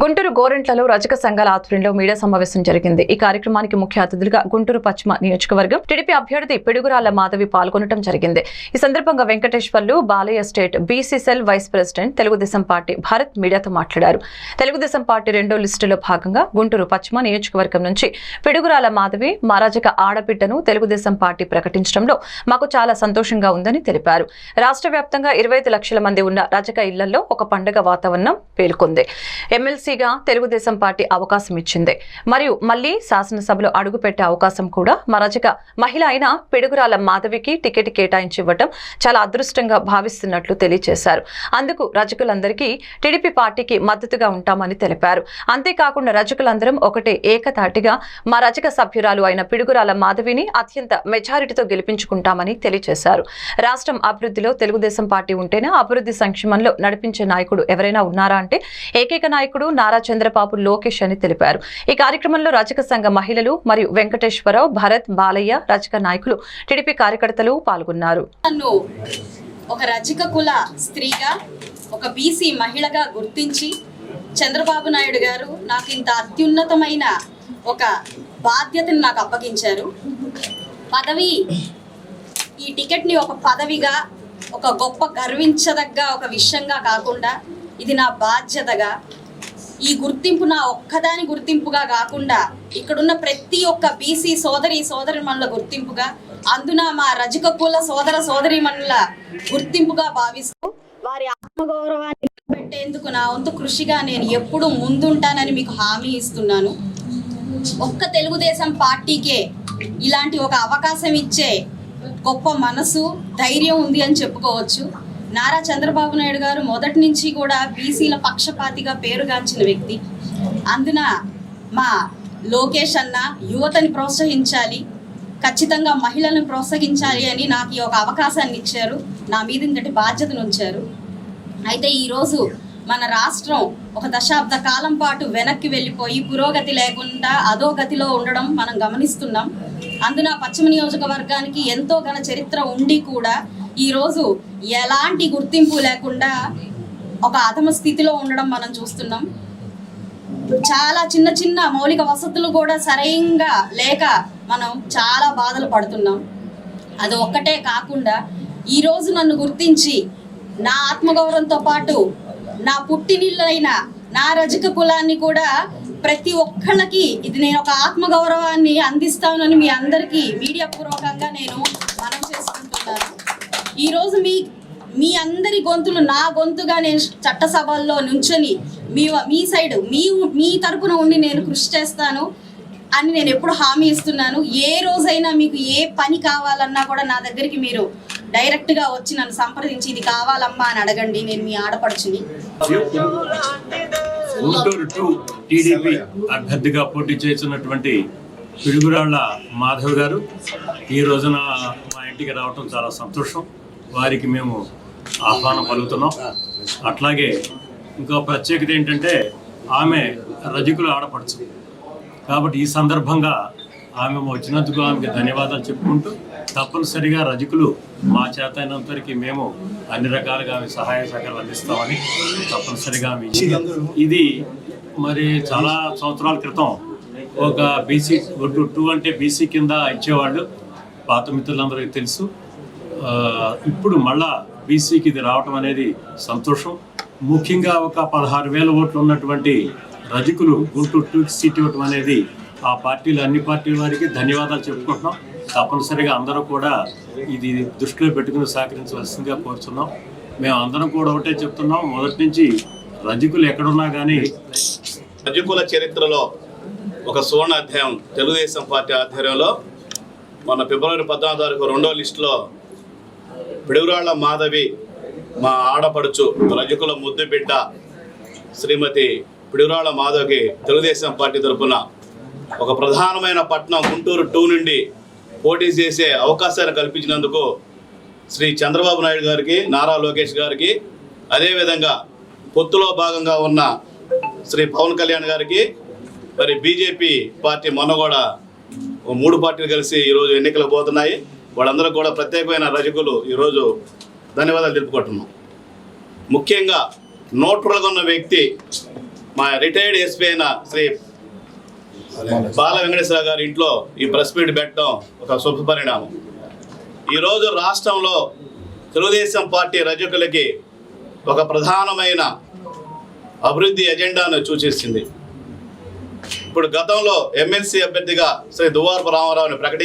గుంటూరు గోరెంట్లలో రజక సంఘాల ఆధ్వర్యంలో మీడియా సమావేశం జరిగింది. ఈ కార్యక్రమానికి ముఖ్య అతిథులుగా గుంటూరు పశ్చిమ నియోజకవర్గం టీడీపీ అభ్యర్థి పిడుగురాల మాధవి పాల్గొనడం జరిగింది. ఈ సందర్భంగా Venkateswarlu Balayya state BC cell vice president Telugu Desam party Bharat మీడియాతో మాట్లాడారు. తెలుగుదేశం పార్టీ రెండో లిస్టులో భాగంగా గుంటూరు పశ్చిమ నియోజకవర్గం నుంచి పిడుగురాల మాధవి మహారాజక ఆడబిడ్డను తెలుగుదేశం పార్టీ ప్రకటించడంలో మాకు చాలా సంతోషంగా ఉందని తెలిపారు. రాష్ట్ర వ్యాప్తంగా ఇరవై ఐదు లక్షల మంది ఉన్న రజక ఇళ్ళలో ఒక పండుగ వాతావరణం పేలుకుంది ఎమ్మెల్సీగా తెలుగుదేశం పార్టీ అవకాశం ఇచ్చింది. మరియు మళ్ళీ శాసనసభలో అడుగుపెట్టే అవకాశం కూడా మా మహిళ అయిన పిడుగురాల మాధవికి టికెట్ కేటాయించి ఇవ్వటం చాలా అదృష్టంగా భావిస్తున్నట్లు తెలియజేశారు అందుకు రజకులందరికీ టీడీపీ పార్టీకి మద్దతుగా ఉంటామని తెలిపారు. అంతేకాకుండా రజకులందరం ఒకటే ఏకతాటిగా మా రజక సభ్యురాలు అయిన పిడుగురాల మాధవిని అత్యంత మెజారిటీతో గెలిపించుకుంటామని తెలియజేశారు రాష్ట్రం అభివృద్ధిలో తెలుగుదేశం పార్టీ ఉంటేనే అభివృద్ధి సంక్షేమంలో నడిపించే నాయకుడు ఎవరైనా ఉన్నారా అంటే ఏకైక నాయకుడు నారా చంద్రబాబు లోకేష్ అని తెలిపారు. ఈ కార్యక్రమంలో రచక సంఘ మహిళలు మరియు వెంకటేశ్వరరావు భరత్ బాలయ్య రచక నాయకులు టీడీపీ కార్యకర్తలు పాల్గొన్నారు. ఒక రచక కుల స్త్రీగా ఒక బీసీ మహిళగా గుర్తించి చంద్రబాబు నాయుడు గారు నాకు ఇంత అత్యున్నతమైన ఒక బాధ్యతను నాకు అప్పగించారు. పదవి ఈ టికెట్ని ఒక పదవిగా ఒక గొప్ప గర్వించదగ్గ ఒక విషయంగా కాకుండా ఇది నా బాధ్యతగా ఈ గుర్తింపు నా ఒక్కదాని గుర్తింపుగా కాకుండా ఇక్కడున్న ప్రతి ఒక్క బీసీ సోదరి సోదరిమణుల గుర్తింపుగా అందున మా రజక కుల సోదర సోదరిమణుల గుర్తింపుగా భావిస్తూ వారి ఆత్మగౌరవాన్ని పెట్టేందుకు నా వంతు కృషిగా నేను ఎప్పుడు ముందుంటానని మీకు హామీ ఇస్తున్నాను. ఒక్క తెలుగుదేశం పార్టీకే ఇలాంటి ఒక అవకాశం ఇచ్చే గొప్ప మనసు ధైర్యం ఉంది అని చెప్పుకోవచ్చు. నారా చంద్రబాబు నాయుడు గారు మొదటి నుంచి కూడా బీసీల పక్షపాతిగా పేరుగాంచిన వ్యక్తి. అందున మా లోకేష్ అన్న యువతని ప్రోత్సహించాలి ఖచ్చితంగా మహిళలను ప్రోత్సహించాలి అని నాకు ఈ ఒక అవకాశాన్ని ఇచ్చారు. నా మీద ఇంతటి బాధ్యతను ఉంచారు. అయితే ఈరోజు మన రాష్ట్రం ఒక దశాబ్ద కాలం పాటు వెనక్కి వెళ్ళిపోయి పురోగతి లేకుండా అధోగతిలో ఉండడం మనం గమనిస్తున్నాం. అందున పశ్చిమ నియోజకవర్గానికి ఎంతో ఘన చరిత్ర ఉండి కూడా ఈరోజు ఎలాంటి గుర్తింపు లేకుండా ఒక అధమ స్థితిలో ఉండడం మనం చూస్తున్నాం. చాలా చిన్న చిన్న మౌలిక వసతులు కూడా సరైనగా లేక మనం చాలా బాధలు పడుతున్నాం. అది ఒక్కటే కాకుండా ఈరోజు నన్ను గుర్తించి నా ఆత్మగౌరవంతో పాటు నా పుట్టినిళ్ళైన నా రజక కులాన్ని కూడా ప్రతి ఒక్కళ్ళకి ఇది నేను ఒక ఆత్మగౌరవాన్ని అందిస్తానని మీ అందరికీ మీడియా పూర్వకంగా నేను మనం చేసుకుంటున్నాను. ఈరోజు మీ మీ అందరి గొంతులు నా గొంతుగా నేను చట్టసభల్లో నుంచొని మీ మీ సైడ్ మీ మీ తరపున ఉండి నేను కృషి చేస్తాను అని నేను ఎప్పుడు హామీ ఇస్తున్నాను. ఏ రోజైనా మీకు ఏ పని కావాలన్నా కూడా నా దగ్గరికి మీరు డైరెక్ట్గా వచ్చి నన్ను సంప్రదించి ఇది కావాలమ్మా అని అడగండి. నేను మీ ఆడపడుచుని. గుంటూరు టూ టీడీపీ అభ్యర్థిగా పోటీ చేస్తున్నటువంటి పిడుగురాళ్ళ మాధవ్ గారు ఈ రోజున మా ఇంటికి రావటం చాలా సంతోషం. వారికి మేము ఆహ్వానం పలుకుతున్నాం. అట్లాగే ఇంకో ప్రత్యేకత ఏంటంటే ఆమె రజకులు ఆడపడుచు. కాబట్టి ఈ సందర్భంగా ఆమె వచ్చినందుకు ఆమెకి ధన్యవాదాలు చెప్పుకుంటూ తప్పనిసరిగా రజకులు మా చేతైనంతరికి మేము అన్ని రకాలుగా ఆమె సహాయ సహకారాలు అందిస్తామని తప్పనిసరిగా ఆమె ఇది మరి చాలా సంవత్సరాల క్రితం ఒక బీసీ టూ టూ అంటే బీసీ కింద ఇచ్చేవాళ్ళు. పాత మిత్రులందరికీ తెలుసు. ఇప్పుడు మళ్ళా బీసీకి ఇది రావటం అనేది సంతోషం. ముఖ్యంగా ఒక పదహారు వేల ఓట్లు ఉన్నటువంటి రజకులు గుంటూరు టూ సీట్ ఇవ్వటం అనేది ఆ పార్టీలు అన్ని పార్టీల వారికి ధన్యవాదాలు చెప్పుకుంటున్నాం. తప్పనిసరిగా అందరూ కూడా ఇది దృష్టిలో పెట్టుకుని సహకరించవలసిందిగా కోరుతున్నాం మేము అందరం కూడా ఒకటే చెప్తున్నాం. మొదటి నుంచి రజకులు ఎక్కడున్నా కానీ రజకుల చరిత్రలో ఒక సువర్ణ అధ్యాయం తెలుగుదేశం పార్టీ ఆధ్వర్యంలో మన ఫిబ్రవరి పద్నాలుగు తారీఖు రెండో లిస్టులో పిడుగురాళ్ళ మాధవి మా ఆడపడుచు రజకుల ముద్దు బిడ్డ శ్రీమతి పిడుగురాళ్ళ మాధవికి తెలుగుదేశం పార్టీ తరఫున ఒక ప్రధానమైన పట్టణం గుంటూరు టూ నుండి పోటీ చేసే అవకాశాన్ని కల్పించినందుకు శ్రీ చంద్రబాబు నాయుడు గారికి నారా లోకేష్ గారికి అదేవిధంగా పొత్తులో భాగంగా ఉన్న శ్రీ పవన్ కళ్యాణ్ గారికి మరి బీజేపీ పార్టీ మొన్న కూడా ఓ మూడు పార్టీలు కలిసి ఈరోజు ఎన్నికలు పోతున్నాయి. వాళ్ళందరూ కూడా ప్రత్యేకమైన రజకులు ఈరోజు ధన్యవాదాలు తెలుపుకుంటున్నాం. ముఖ్యంగా నోట్రల్గా ఉన్న వ్యక్తి మా రిటైర్డ్ ఎస్పీ అయిన శ్రీ బాల వెంకటేశ్వర గారి ఇంట్లో ఈ ప్రెస్ మీట్ పెట్టడం ఒక శుభ పరిణామం. ఈరోజు రాష్ట్రంలో తెలుగుదేశం పార్టీ రజకులకి ఒక ప్రధానమైన అభివృద్ధి ఎజెండాను సూచిస్తుంది ఇప్పుడు గతంలో ఎమ్మెల్సీ అభ్యర్థిగా శ్రీ దువార్పు రామారావుని ప్రకటి